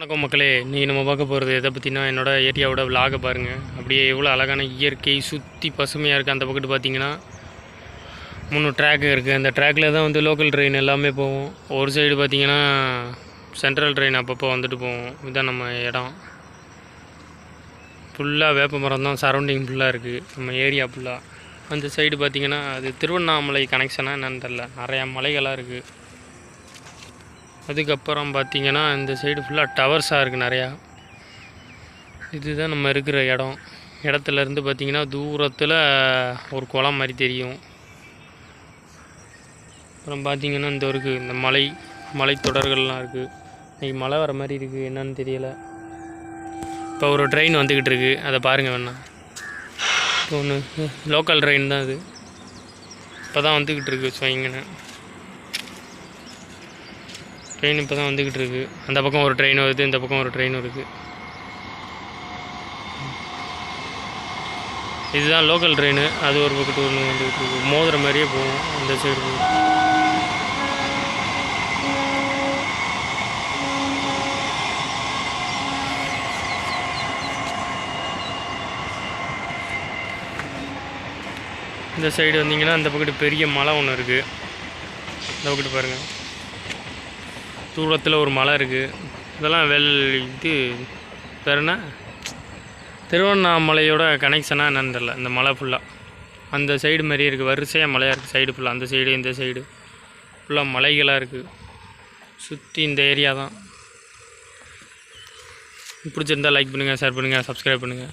வணக்கம் மக்களே நீ நம்ம பார்க்க போகிறது எதை பற்றினா என்னோடய ஏரியாவோட விலாக பாருங்கள் அப்படியே எவ்வளோ அழகான இயற்கை சுற்றி பசுமையாக இருக்குது அந்த பக்கத்து பார்த்தீங்கன்னா மூணு ட்ராக் இருக்குது அந்த ட்ராக்கில் தான் வந்து லோக்கல் ட்ரெயின் எல்லாமே போவோம். ஒரு சைடு பார்த்தீங்கன்னா சென்ட்ரல் ட்ரெயின் அப்பப்போ வந்துட்டு போவோம். இதுதான் நம்ம இடம். ஃபுல்லாக வேப்ப மரம் தான் சரௌண்டிங் ஃபுல்லாக இருக்குது நம்ம ஏரியா ஃபுல்லாக அந்த சைடு பார்த்திங்கன்னா அது திருவண்ணாமலை கனெக்ஷனாக என்னென்னு தெரில நிறையா மலைகளாக இருக்குது அதுக்கப்புறம் பார்த்திங்கன்னா இந்த சைடு ஃபுல்லாக டவர்ஸாக இருக்குது நிறையா. இதுதான் நம்ம இருக்கிற இடம். இடத்துலருந்து பார்த்திங்கன்னா தூரத்தில் ஒரு குளம் மாதிரி தெரியும். அப்புறம் பார்த்தீங்கன்னா இந்த இருக்குது இந்த மலை மலைத்தொடர்கள்லாம் இருக்குது இன்றைக்கி மழை வர மாதிரி இருக்குது என்னன்னு தெரியலை. இப்போ ஒரு ட்ரெயின் வந்துக்கிட்டு இருக்கு. அதை பாருங்கள் வேணா. இப்போ ஒன்று லோக்கல் ட்ரெயின் தான் அது. இப்போ தான் வந்துக்கிட்டு இருக்கு வைங்கன்னு ட்ரெயின் இப்போ தான் வந்துக்கிட்டு இருக்கு அந்த பக்கம் ஒரு ட்ரெயின் வருது இந்த பக்கம் ஒரு ட்ரெயின் இருக்குது இதுதான் லோக்கல் ட்ரெயின். அது ஒரு பக்கத்து ஒன்று வந்துக்கிட்டு இருக்கு மோதுற மாதிரியே போகும். அந்த சைடு போகும் இந்த சைடு வந்தீங்கன்னா அந்த பக்கத்து பெரிய மலை ஒன்று இருக்குது இந்த பக்கத்து பாருங்கள் தூரத்தில் ஒரு மலை இருக்குது இதெல்லாம் வெல் இது பேர் திருவண்ணாமலையோட கனெக்ஷனாக என்னன்னு தெரில இந்த மலை ஃபுல்லாக அந்த சைடு மாதிரியே இருக்குது வரிசையாக மலையாக இருக்குது சைடு ஃபுல்லாக அந்த சைடு இந்த சைடு ஃபுல்லாக மலைகளாக இருக்குது சுற்றி இந்த ஏரியா தான். பிடிச்சிருந்தால் லைக் பண்ணுங்கள் ஷேர் பண்ணுங்கள் சப்ஸ்கிரைப் பண்ணுங்கள்